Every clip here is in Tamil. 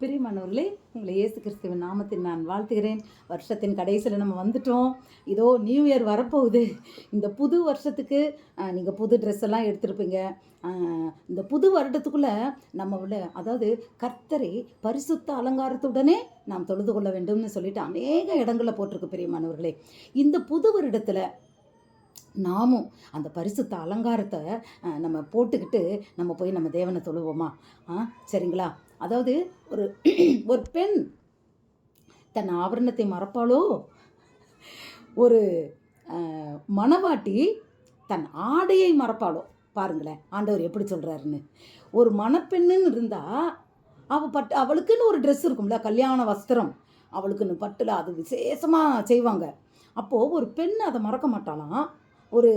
பிரியமானவர்களே உங்களை இயேசு கிறிஸ்துவின் நாமத்தில் நான் வாழ்த்துகிறேன். வருஷத்தின் கடைசியில் நம்ம வந்துட்டோம். இதோ நியூ இயர் வரப்போகுது. இந்த புது வருஷத்துக்கு நீங்கள் புது ட்ரெஸ் எல்லாம் எடுத்திருப்பீங்க. இந்த புது வருடத்துக்குள்ளே நம்ம உள்ள அதாவது கர்த்தரை பரிசுத்த அலங்காரத்துடனே நாம் தொழுது கொள்ள வேண்டும்னு சொல்லிட்டு அநேக இடங்களில் போட்டிருக்கு பிரியமானவர்களே. இந்த புது வருடத்தில் நாமும் அந்த பரிசுத்த அலங்காரத்தை நம்ம போட்டுக்கிட்டு நம்ம போய் நம்ம தேவனை தொழுவோமா? ஆ சரிங்களா? அதாவது ஒரு ஒரு பெண் தன் ஆபரணத்தை மறப்பாளோ? ஒரு மணவாட்டி தன் ஆடையை மறப்பாளோ? பாருங்களேன் ஆண்டவர் எப்படி சொல்கிறாருன்னு ஒரு மணப்பெண்ணுன்னு இருந்தால் அவள் பட்டு அவளுக்குன்னு ஒரு ட்ரெஸ் இருக்கும்ல கல்யாண வஸ்திரம். அவளுக்குன்னு பட்டில் அது விசேஷமாக செய்வாங்க. அப்போது ஒரு பெண் அதை மறக்க மாட்டாளாம். ஒரு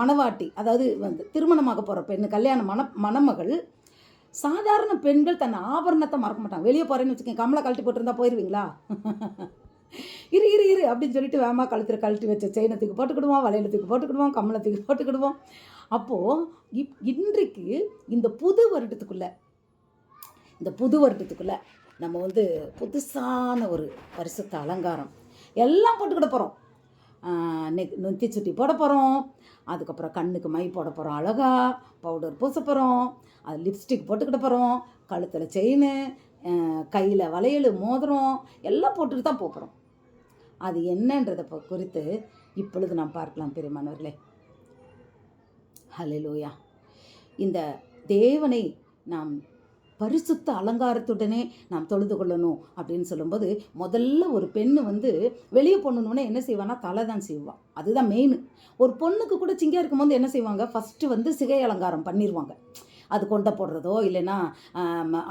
மணவாட்டி அதாவது வந்து திருமணமாக போகிற பெண் கல்யாண மண மணமகள் சாதாரண பெண்கள் தன் ஆபரணத்தை மறக்க மாட்டாங்க. வெளியே போகிறேன்னு வச்சுக்கோங்க கமலை கழட்டி போட்டிருந்தா போயிடுவீங்களா இரு இரு இரு அப்படின்னு சொல்லிட்டு வேமா கழுத்தில் கழட்டி வச்ச செயினத்துக்கு போட்டுக்கிடுவோம் வளையலத்துக்கு போட்டுக்கிடுவோம் கமலத்துக்கு போட்டுக்கிடுவோம். அப்போது இப் இன்றைக்கு இந்த புது வருடத்துக்குள்ளே இந்த புது வருடத்துக்குள்ளே நம்ம வந்து புதுசான ஒரு பரிசுத்த அலங்காரம் எல்லாம் போட்டுக்கிட போகிறோம் நெக் நெத்தி சுட்டி போட போகிறோம் அதுக்கப்புறம் கண்ணுக்கு மை போட போகிறோம் அழகா பவுடர் பூச போகிறோம் அது லிப்ஸ்டிக் போட்டுக்கிட்டு போகிறோம் கழுத்தில் செயின் கையில் வளையல் மோதிரம் எல்லாம் போட்டுட்டு தான் போகிறோம் அது என்னன்றதை குறித்து இப்பொழுது நாம் பார்க்கலாம் பெருமானவர்களே. ஹalleluya. இந்த தேவனை நாம் பரிசுத்த அலங்காரத்துடனே நாம் தொழுது கொள்ளணும் அப்படின்னு சொல்லும்போது முதல்ல ஒரு பெண்ணு வந்து வெளியே போடணுன்னே என்ன செய்வான்னா தலை தான் செய்வான் அதுதான் மெயின் ஒரு பொண்ணுக்கு கூட சிங்கையாக இருக்கும்போது என்ன செய்வாங்க? ஃபஸ்ட்டு வந்து சிகை அலங்காரம் பண்ணிடுவாங்க அது கொண்ட போடுறதோ இல்லைன்னா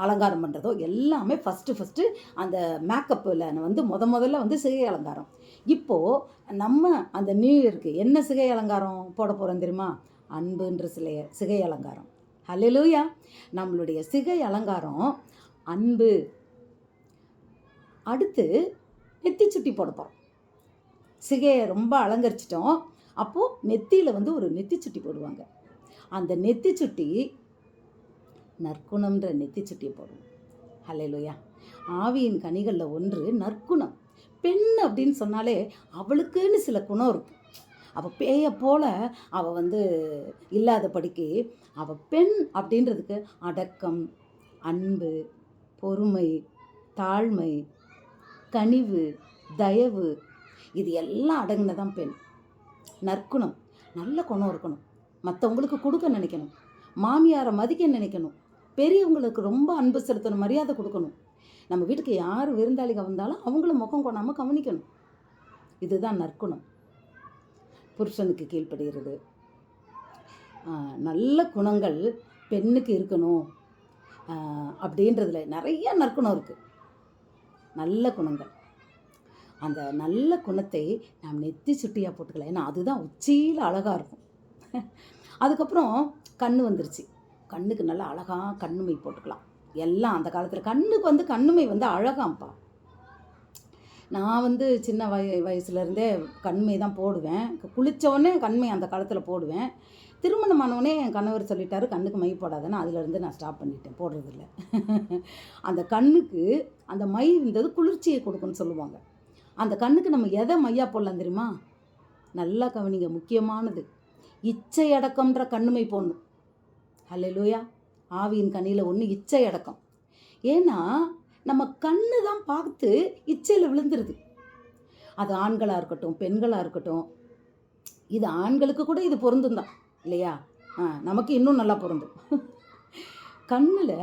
அலங்காரம் பண்ணுறதோ எல்லாமே ஃபஸ்ட்டு ஃபஸ்ட்டு அந்த மேக்கப்பில் வந்து முத முதல்ல வந்து சிகை அலங்காரம். இப்போது நம்ம அந்த நியூ இயருக்கு என்ன சிகை அலங்காரம் போட போகிறோம் தெரியுமா? அன்புன்ற சிலைய சிகை அலங்காரம். ஹalleluya நம்மளுடைய சிகை அலங்காரம் அன்பு. அடுத்து நெத்தி சுட்டி போட போகிறோம் சிகையை ரொம்ப அலங்கரிச்சிட்டோம். அப்போது நெத்தியில் வந்து ஒரு நெத்தி சுட்டி போடுவாங்க. அந்த நெத்தி சுட்டி நற்குணம்ன்ற நெத்தி சுட்டியை போடுவோம் ஹalleluya. ஆவியின் கனிகளில் ஒன்று நற்குணம். பெண் அப்படின்னு சொன்னாலே அவளுக்குன்னு சில குணம் இருக்கும் அவள் பேயை போல் அவள் வந்து இல்லாதபடிக்கு அவள் பெண் அப்படின்றதுக்கு அடக்கம் அன்பு பொறுமை தாழ்மை கனிவு தயவு இது எல்லாம் அடங்கினதான் பெண். நற்குணம். நல்ல குணம் இருக்கணும். மற்றவங்களுக்கு கொடுக்க நினைக்கணும். மாமியாரை மதிக்க நினைக்கணும். பெரியவங்களுக்கு ரொம்ப அன்பு செலுத்தணும் மரியாதை கொடுக்கணும். நம்ம வீட்டுக்கு யார் விருந்தாளிக வந்தாலும் அவங்கள முகம் கொண்டாமல் கவனிக்கணும். இதுதான் நற்குணம். புருஷனுக்கு கீழ்ப்படுகிறது நல்ல குணங்கள் பெண்ணுக்கு இருக்கணும். அப்படின்றதுல நிறைய நற்குணம் இருக்குது நல்ல குணங்கள். அந்த நல்ல குணத்தை நாம் நெத்தி சுட்டியாக போட்டுக்கலாம். ஏன்னா அதுதான் உச்சியில் அழகாக இருக்கும். அதுக்கப்புறம் கண் வந்துருச்சு. கண்ணுக்கு நல்லா அழகாக கண்ணுமை போட்டுக்கலாம். எல்லாம் அந்த காலத்தில். கண்ணுக்கு வந்து கண்ணுமை வந்து அழகாம்ப்பா. நான் வந்து சின்ன வய வயசுலேருந்தே கண்மை தான் போடுவேன். குளித்தவொடனே கண்மை அந்த காலத்தில் போடுவேன். திருமணம் திருமணமானவொடனே என் கணவர் சொல்லிட்டாரு கண்ணுக்கு மை போடாதேன்னு. அதுலேருந்து நான் ஸ்டாப் பண்ணிட்டேன் போடுறதில்ல. அந்த கண்ணுக்கு அந்த மை இருந்தது குளிர்ச்சியை கொடுக்குன்னு சொல்லுவாங்க. அந்த கண்ணுக்கு நம்ம எதை மையாக போடலாம் தெரியுமா? நல்லா கவனிங்க முக்கியமானது. இச்சை அடக்கம்ன்ற கண்ணுமை போடணும். அல்லையிலூயா ஆவியின் கண்ணியில் ஒன்று இச்சை அடக்கம். ஏன்னா நம்ம கண்ணு தான் பார்த்து இச்சையில் விழுந்துருது. அது ஆண்களாக இருக்கட்டும் பெண்களாக இருக்கட்டும் இது ஆண்களுக்கு கூட இது பொருந்தும் தான் இல்லையா? ஆ நமக்கு இன்னும் நல்லா பொருந்தும். கண்ணில்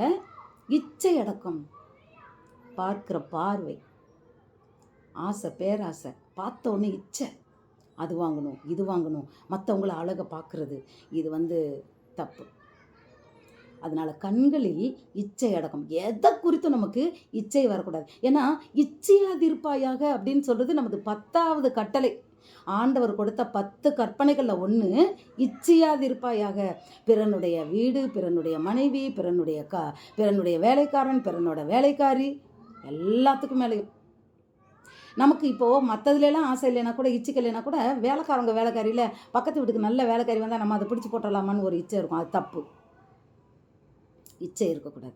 இச்சை அடக்கம் பார்க்குற பார்வை ஆசை பேராசை பார்த்த உடனே இச்சை. அது வாங்கணும் இது வாங்கணும் மற்றவங்கள அழகை பார்க்குறது இது வந்து தப்பு. அதனால் கண்களில் இச்சை அடக்கம். எதை குறித்தும் நமக்கு இச்சை வரக்கூடாது. ஏன்னா இச்சையாதிருப்பாயாக அப்படின்னு சொல்கிறது நமது பத்தாவது கட்டளை. ஆண்டவர் கொடுத்த பத்து கற்பனைகளில் ஒன்று இச்சையாதிருப்பாயாக. பிறனுடைய வீடு பிறனுடைய மனைவி பிறனுடைய க பிறனுடைய வேலைக்காரன் பிறனோட வேலைக்காரி எல்லாத்துக்கும் மேலேயும். நமக்கு இப்போது மற்றதுலலாம் ஆசை இல்லைனா கூட இச்சைக்கு இல்லைனா கூட வேலைக்காரங்க வேலைக்காரியில் பக்கத்து வீட்டுக்கு நல்ல வேலைக்காரி வந்தால் நம்ம அதை பிடிச்சி போட்டுடலாமான்னு ஒரு இச்சை இருக்கும். அது தப்பு. இச்சை இருக்கக்கூடாது.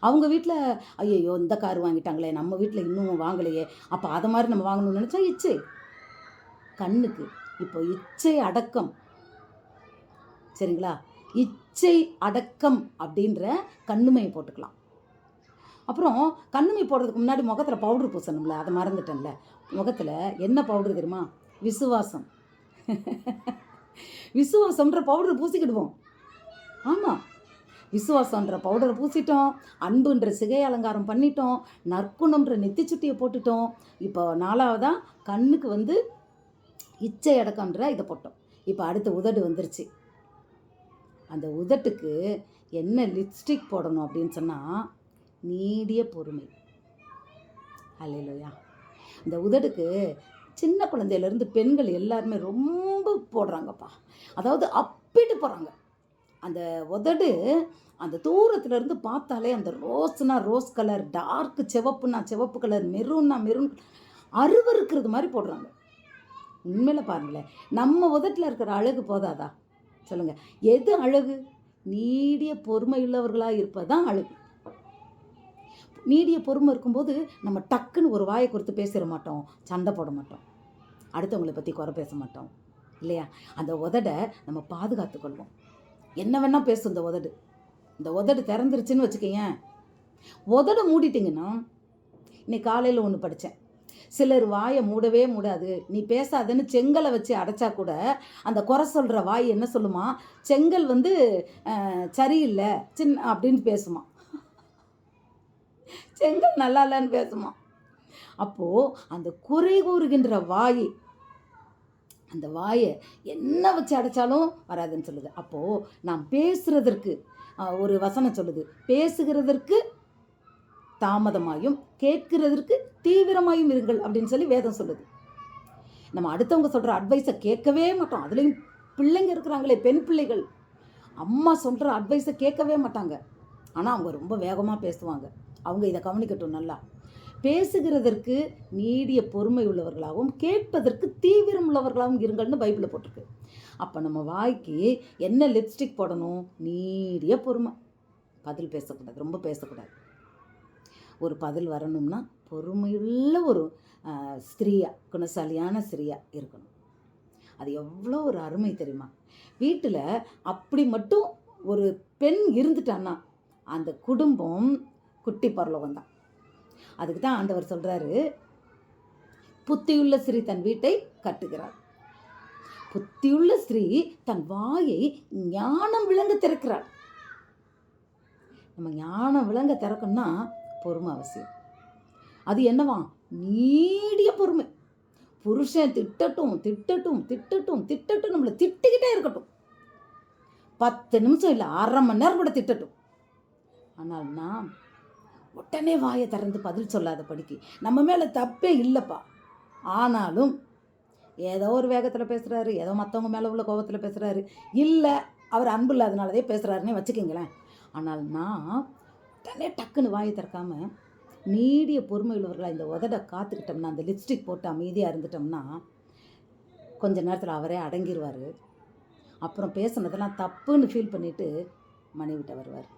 அவங்க வீட்டில் ஐயையோ இந்த கார் வாங்கிட்டாங்களே நம்ம வீட்டில் இன்னும் வாங்கலையே அப்போ அதை மாதிரி நம்ம வாங்கணும்னு நினச்சா இச்சை. கண்ணுக்கு. இப்போ இச்சை அடக்கம். சரிங்களா? இச்சை அடக்கம் அப்படின்ற கண்ணுமையை போட்டுக்கலாம். அப்புறம் கண்ணுமை போடுறதுக்கு முன்னாடி முகத்தில் பவுடர் பூசணும்ல அதை மறந்துட்டேன்ல. முகத்தில் என்ன பவுடர் தெரியுமா? விசுவாசம். விசுவாசம்ன்ற பவுடர் பூசிக்கிடுவோம். ஆமாம் விசுவாசன்ற பவுடரை பூசிட்டோம் அன்புன்ற சிகை அலங்காரம் பண்ணிட்டோம் நற்குணம்ன்ற நெத்திச்சுட்டியை போட்டுட்டோம். இப்போ நாலாவதாக கண்ணுக்கு வந்து இச்சை அடக்கம்ன்ற இதை போட்டோம். இப்போ அடுத்த உதடு வந்துருச்சு. அந்த உதட்டுக்கு என்ன லிப்ஸ்டிக் போடணும் அப்படின்னு சொன்னால் நீடிய பொறுமை. அல்லையா இந்த உதடுக்கு சின்ன குழந்தையிலேருந்து பெண்கள் எல்லாருமே ரொம்ப போடுறாங்கப்பா. அதாவது அப்பிட்டு போகிறாங்க அந்த உதடு அந்த தூரத்துல இருந்து பார்த்தாலே அந்த ரோஸ்னா ரோஸ் கலர் டார்க் சிவப்புனா சிவப்பு கலர் மெரூன்னா மெரூன் அருவருக்கிறது மாதிரி போடுறாங்க. உண்மையில் பாருங்களேன். நம்ம உதட்டில் இருக்கிற அழகு போதாதா? சொல்லுங்க. எது அழகு? நீடிய பொறுமை உள்ளவர்களாக இருப்பது தான் அழகு. நீடிய பொறுமை இருக்கும்போது நம்ம டக்குன்னு ஒரு வாயை கொடுத்து பேசிட மாட்டோம் சண்டை போட மாட்டோம். அடுத்தவங்களை பற்றி குறை பேச மாட்டோம். இல்லையா? அந்த உதடை நம்ம பாதுகாத்துக்கொள்வோம் என்ன வேணால் பேசும் இந்த உதடு. இந்த உதடு திறந்துருச்சுன்னு வச்சுக்கோங்க உதடு மூடிட்டிங்கன்னா இன்னைக்கு காலையில் ஒன்று படித்தேன் சிலர் வாயை மூடவே மூடாது. நீ பேசாதன்னு செங்கலை வச்சு அடைச்சா கூட அந்த குறை சொல்கிற வாய் என்ன சொல்லுமா? செங்கல் வந்து சரியில்லை சின்ன அப்படின்னு பேசுமா. செங்கல் நல்லா இல்லைன்னு பேசுமா. அப்போது அந்த குறை கூறுகின்ற வாய் அந்த வாயை என்ன வச்சு அடைச்சாலும் வராதுன்னு சொல்லுது. அப்போது நாம் பேசுகிறதற்கு ஒரு வசனம் சொல்லுது. பேசுகிறதற்கு தாமதமாயும் கேட்கிறதற்கு தீவிரமாயும் இருங்கள் அப்படின்னு சொல்லி வேதம் சொல்லுது. நம்ம அடுத்தவங்க சொல்கிற அட்வைஸை கேட்கவே மாட்டோம். அதுலேயும் பிள்ளைங்க இருக்கிறாங்களே பெண் பிள்ளைகள். அம்மா சொல்கிற அட்வைஸை கேட்கவே மாட்டாங்க. ஆனால் அவங்க ரொம்ப வேகமாக பேசுவாங்க. அவங்க இதை கவனிக்கட்டும் நல்லா. பேசுகிறதற்கு நீடிய பொறுமை உள்ளவர்களாகவும் கேட்பதற்கு தீவிரம் உள்ளவர்களாகவும் இருங்கள்னு பைபிளில் போட்டிருக்கு. அப்போ நம்ம வாய்க்கு என்ன லிப்ஸ்டிக் போடணும்? நீடிய பொறுமை. பதில் பேசக்கூடாது ரொம்ப பேசக்கூடாது. ஒரு பதில் வரணும்னா பொறுமையுள்ள ஒரு ஸ்திரீயா குணசாலியான ஸ்திரீயா இருக்கணும். அது எவ்வளோ ஒரு அருமை தெரியுமா? வீட்டில் அப்படி மட்டும் ஒரு பெண் இருந்துட்டான்னா அந்த குடும்பம் குட்டி பரலோகம் தான். அதுக்கு தான் ஆண்டவர் சொல்கிறாரு புத்தியுள்ள ஸ்ரீ தன் வீட்டை கட்டுகிறார் புத்தியுள்ள ஸ்திரீ தன் வாயை ஞானம் விளங்க திறக்கிறார் நம்ம ஞானம் விளங்க திறக்கணும்னா பொறுமை அவசியம். அது என்னவா? நீடிய பொறுமை. புருஷன் திட்டட்டும் திட்டட்டும் திட்டட்டும் திட்டட்டும் நம்மளை திட்டிக்கிட்டே இருக்கட்டும். பத்து நிமிஷம் இல்லை அரை மணி நேரம் கூட திட்டட்டும். ஆனால் நாம் உடனே வாயை திறந்து பதில் சொல்லாத படிக்கு. நம்ம மேலே தப்பே இல்லைப்பா. ஆனாலும் ஏதோ ஒரு வேகத்தில் பேசுகிறாரு ஏதோ மற்றவங்க மேலே உள்ள கோபத்தில் பேசுகிறாரு இல்லை அவர் அன்பு இல்லாதனாலதே பேசுகிறாருன்னே வச்சுக்கிங்களேன். ஆனால் நான் உடனே டக்குன்னு வாயை திறக்காம நீடிய பொறுமையுள்ளவர்களாக இந்த உதட காத்துக்கிட்டோம்னா அந்த லிப்ஸ்டிக் போட்டு அமைதியாக இருந்துட்டோம்னா கொஞ்ச நேரத்தில் அவரே அடங்கிடுவார் அப்புறம் பேசுனதெல்லாம் தப்புன்னு ஃபீல் பண்ணிவிட்டு மனைவிட்ட வருவார்.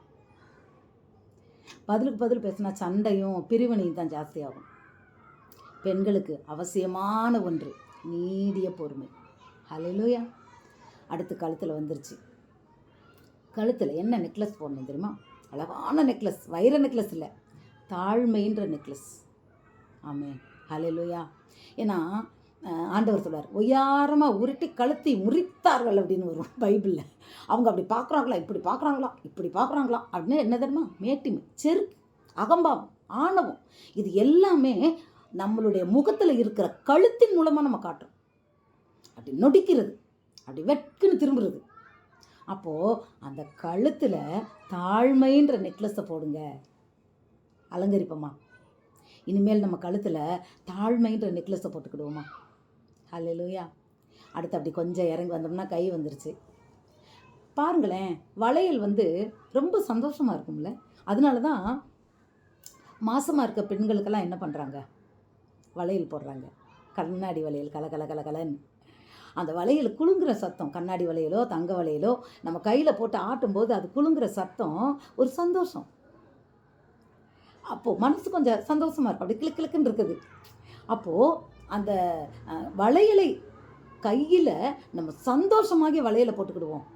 பதிலுக்கு பதில் பேசினா சண்டையும் பிரிவினையும் தான் ஜாஸ்தியாகும். பெண்களுக்கு அவசியமான ஒன்று நீடிய பொறுமை. ஹalleluya. அடுத்து கழுத்தில் வந்துருச்சு. கழுத்தில் என்ன நெக்லஸ் போடணும் தெரியுமா? அழகான நெக்லஸ் வைர நெக்லஸ் இல்லை தாழ்மைன்ற நெக்லஸ் ஆமே ஹalleluya. ஏன்னா ஆண்டவர் சொல்றார் ஒய்யாரமாக உருட்டி கழுத்தை முறித்தார்கள் அப்படின்னு வரும் பைபிளில். அவங்க அப்படி பார்க்குறாங்களா இப்படி பார்க்குறாங்களா இப்படி பார்க்குறாங்களா அப்படின்னு என்ன தெரியுமா? மேட்டிமை செருக்கு அகம்பாவம் ஆணவம் இது எல்லாமே நம்மளுடைய முகத்தில் இருக்கிற கழுத்தின் மூலமாக நம்ம காட்டுறோம். அப்படி நொடிக்கிறது அப்படி வெட்குன்னு திரும்புறது. அப்போது அந்த கழுத்தில் தாழ்மைன்ற நெக்லஸை போடுங்க. அலங்கரிப்போமா? இனிமேல் நம்ம கழுத்தில் தாழ்மைன்ற நெக்லஸை போட்டுக்கிடுவோமா? ஹalleluya. அடுத்து அப்படி கொஞ்சம் இறங்கி வந்தோம்னா கை வந்துருச்சு. பாருங்களேன் வளையல் வந்து ரொம்ப சந்தோஷமாக இருக்கும்ல. அதனால தான் மாசமாக இருக்க பெண்களுக்கெல்லாம் என்ன பண்ணுறாங்க வளையல் போடுறாங்க. கண்ணாடி வளையல் கல கல கல கலன்னு. அந்த வளையல் குலுங்குற சத்தம் கண்ணாடி வளையலோ தங்க வளையலோ நம்ம கையில் போட்டு ஆட்டும்போது அது குலுங்குற சத்தம் ஒரு சந்தோஷம். அப்போது மனசு கொஞ்சம் சந்தோஷமாக இருக்கும். அப்படி கிளிக் கிளிக்குன்னு இருக்குது. அப்போது அந்த வளையலை கையில் நம்ம சந்தோஷமாகி வளையலை போட்டுக்கிடுவோம்.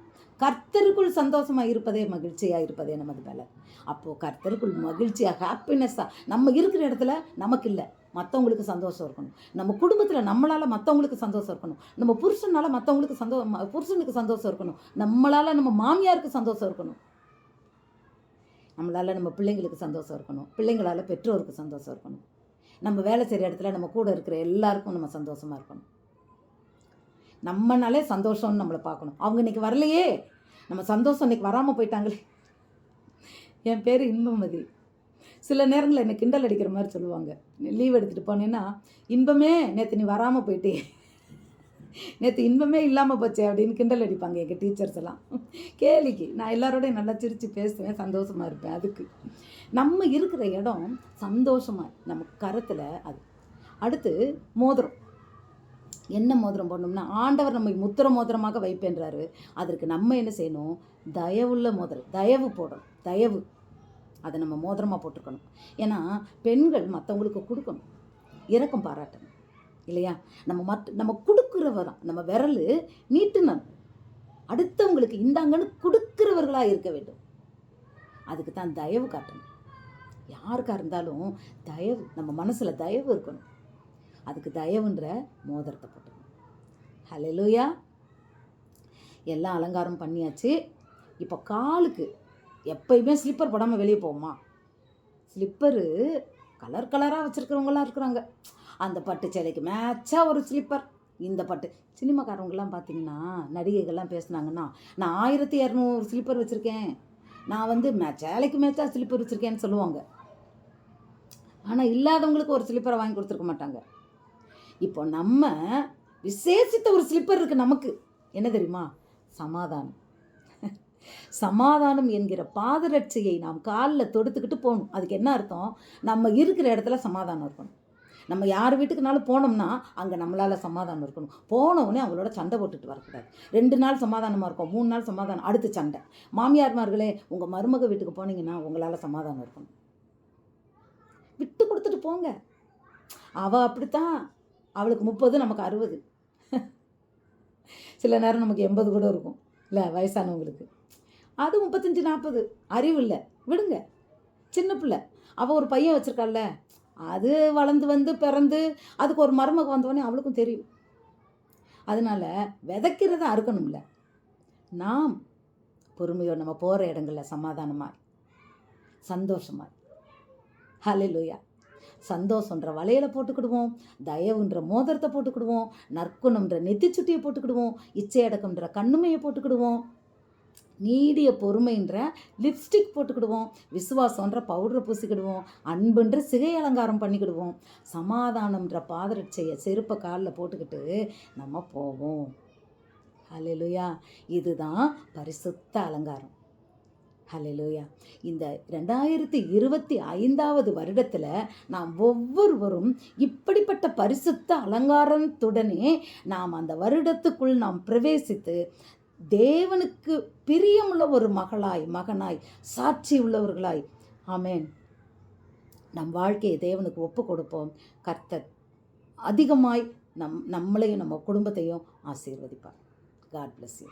கர்த்தருக்குள் சந்தோஷமாக இருப்பதே மகிழ்ச்சியாக இருப்பதே நமது பலன். அப்போது கர்த்தருக்குள் மகிழ்ச்சியாக ஹாப்பினஸ்ஸாக நம்ம இருக்கிற இடத்துல நமக்கு இல்லை. மற்றவங்களுக்கு சந்தோஷம் இருக்கணும். நம்ம குடும்பத்தில் நம்மளால் மற்றவங்களுக்கு சந்தோஷம் இருக்கணும். நம்ம புருஷனால் மற்றவங்களுக்கு சந்தோ புருஷனுக்கு சந்தோஷம் இருக்கணும். நம்மளால் நம்ம மாமியாருக்கு சந்தோஷம் இருக்கணும். நம்மளால் நம்ம பிள்ளைங்களுக்கு சந்தோஷம் இருக்கணும். பிள்ளைங்களால் பெற்றோருக்கு சந்தோஷம் இருக்கணும். நம்ம வேலை செய்கிற இடத்துல நம்ம கூட இருக்கிற எல்லாருக்கும் நம்ம சந்தோஷமாக இருக்கணும். நம்மனாலே சந்தோஷம்னு நம்மளை பார்க்கணும். அவங்க இன்றைக்கி வரலையே. நம்ம சந்தோஷம் இன்னைக்கு வராமல் போயிட்டாங்களே. என் பேர் இன்பமதி. சில நேரங்களில் என்னை கிண்டல் அடிக்கிற மாதிரி சொல்லுவாங்க. லீவ் எடுத்துகிட்டு போனேன்னா இன்பமே நேற்று நீ வராமல் போயிட்டே. நேற்று இன்பமே இல்லாமல் போச்சே அப்படின்னு கிண்டல் அடிப்பாங்க எங்கள் டீச்சர்ஸ் எல்லாம். கேலிக்கு நான் எல்லாரோடையும் நல்லா சிரித்து பேசுவேன் சந்தோஷமாக இருப்பேன் அதுக்கு. நம்ம இருக்கிற இடம் சந்தோஷமாக நம்ம கரத்தில் அது. அடுத்து மோதிரம். என்ன மோதிரம் போடணும்னா ஆண்டவர் நம்மை முத்திர மோதிரமாக வைப்பேன்றாரு. அதற்கு நம்ம என்ன செய்யணும்? தயவுள்ள மோதிரம் தயவு போடணும் தயவு. அதை நம்ம மோதிரமாக போட்டிருக்கணும். ஏன்னா பெண்கள் மற்றவங்களுக்கு கொடுக்கணும். இறக்கம் பாராட்டணும். இல்லையா? நம்ம மற்ற நம்ம கொடுக்குறவரம் நம்ம விரல் நீட்டுனர் அடுத்தவங்களுக்கு இந்தாங்கன்னு கொடுக்குறவர்களாக இருக்க வேண்டும். அதுக்கு தான் தயவு காட்டணும். யாருக்கா இருந்தாலும் தயவு நம்ம மனசில் தயவு இருக்கணும். அதுக்கு தயவுன்ற மோதிரத்தை போட்டுக்கணும். ஹலெலூயா எல்லாம் அலங்காரம் பண்ணியாச்சு. இப்போ காலுக்கு எப்பயுமே ஸ்லிப்பர் போடாமல் வெளியே போவோமா? ஸ்லிப்பரு கலர் கலராக வச்சுருக்கிறவங்களாம் இருக்கிறாங்க. அந்த பட்டு சேலைக்கு மேட்சாக ஒரு ஸ்லிப்பர் இந்த பட்டு. சினிமாக்காரவங்களாம் பார்த்தீங்கன்னா நடிகைகள்லாம் பேசுனாங்கன்னா நான் ஆயிரத்தி இரநூறு ஸ்லிப்பர் வச்சுருக்கேன். நான் வந்து மே சேலைக்கு மேட்சாக ஸ்லிப்பர் வச்சுருக்கேன்னு சொல்லுவாங்க. ஆனால் இல்லாதவங்களுக்கு ஒரு ஸ்லிப்பரை வாங்கி கொடுத்துருக்க மாட்டாங்க. இப்போ நம்ம விசேஷித்த ஒரு ஸ்லிப்பர் இருக்குது நமக்கு. என்ன தெரியுமா? சமாதானம். சமாதானம் என்கிற பாதரட்சையை நாம் காலில் தொடுத்துக்கிட்டு போகணும். அதுக்கு என்ன அர்த்தம்? நம்ம இருக்கிற இடத்துல சமாதானம் இருக்கணும். நம்ம யார் வீட்டுக்குனாலும் போனோம்னா அங்கே நம்மளால் சமாதானம் இருக்கணும். போனவுடனே அவங்களோட சண்டை போட்டுட்டு வரக்கூடாது. ரெண்டு நாள் சமாதானமாக இருக்கும் மூணு நாள் சமாதானம் அடுத்து சண்டை. மாமியார்மார்களே உங்கள் மருமக வீட்டுக்கு போனீங்கன்னா உங்களால் சமாதானம் இருக்கணும். விட்டு கொடுத்துட்டு போங்க. அவள் அப்படித்தான். அவளுக்கு முப்பது நமக்கு அறுபது. சில நேரம் நமக்கு எண்பது கூட இருக்கும். இல்லை வயசானவங்களுக்கு. அது முப்பத்தஞ்சு நாற்பது அறிவு இல்லை. விடுங்க. சின்ன பிள்ளை. அவள் ஒரு பையன் வச்சுருக்காள்ல. அது வளர்ந்து வந்து பிறந்து அதுக்கு ஒரு மருமக வந்தவொடனே அவளுக்கும் தெரியும். அதனால் விதைக்கிறத அறுக்கணும்ல. நாம் பொறுமையோ நம்ம போகிற இடங்களில் சமாதானமாய் சந்தோஷமாய் ஹalleluya. சந்தோஷன்ற வளையலை போட்டுக்கிடுவோம். தயவுன்ற மோதிரத்தை போட்டுக்கிடுவோம். நற்குணம்ன்ற நெத்திச்சுட்டியை போட்டுக்கிடுவோம். இச்சையடக்கம்ன்ற கண்ணுமையை போட்டுக்கிடுவோம். நீடிய பொறுமைன்ற லிப்ஸ்டிக் போட்டுக்கிடுவோம். விசுவாசம்ன்ற பவுடரை பூசிக்கிடுவோம். அன்புன்ற சிகை அலங்காரம் பண்ணிக்கிடுவோம். சமாதானம்ன்ற பாதரட்சையை செருப்பை காலில் போட்டுக்கிட்டு நம்ம போவோம். ஹலெலுயா இதுதான் பரிசுத்த அலங்காரம். ஹலெலுயா இந்த ரெண்டாயிரத்தி இருபத்தி ஐந்தாவது வருடத்தில் நாம் ஒவ்வொருவரும் இப்படிப்பட்ட பரிசுத்த அலங்காரத்துடனே நாம் அந்த வருடத்துக்குள் நாம் பிரவேசித்து தேவனுக்கு பிரியமுள்ள ஒரு மகளாய் மகனாய் சாட்சி உள்ளவர்களாய். ஆமேன். நம் வாழ்க்கையை தேவனுக்கு ஒப்பு கொடுப்போம். கர்த்தர் அதிகமாய் நம் நம்மளையும் நம்ம குடும்பத்தையும் ஆசீர்வதிப்பார். God bless you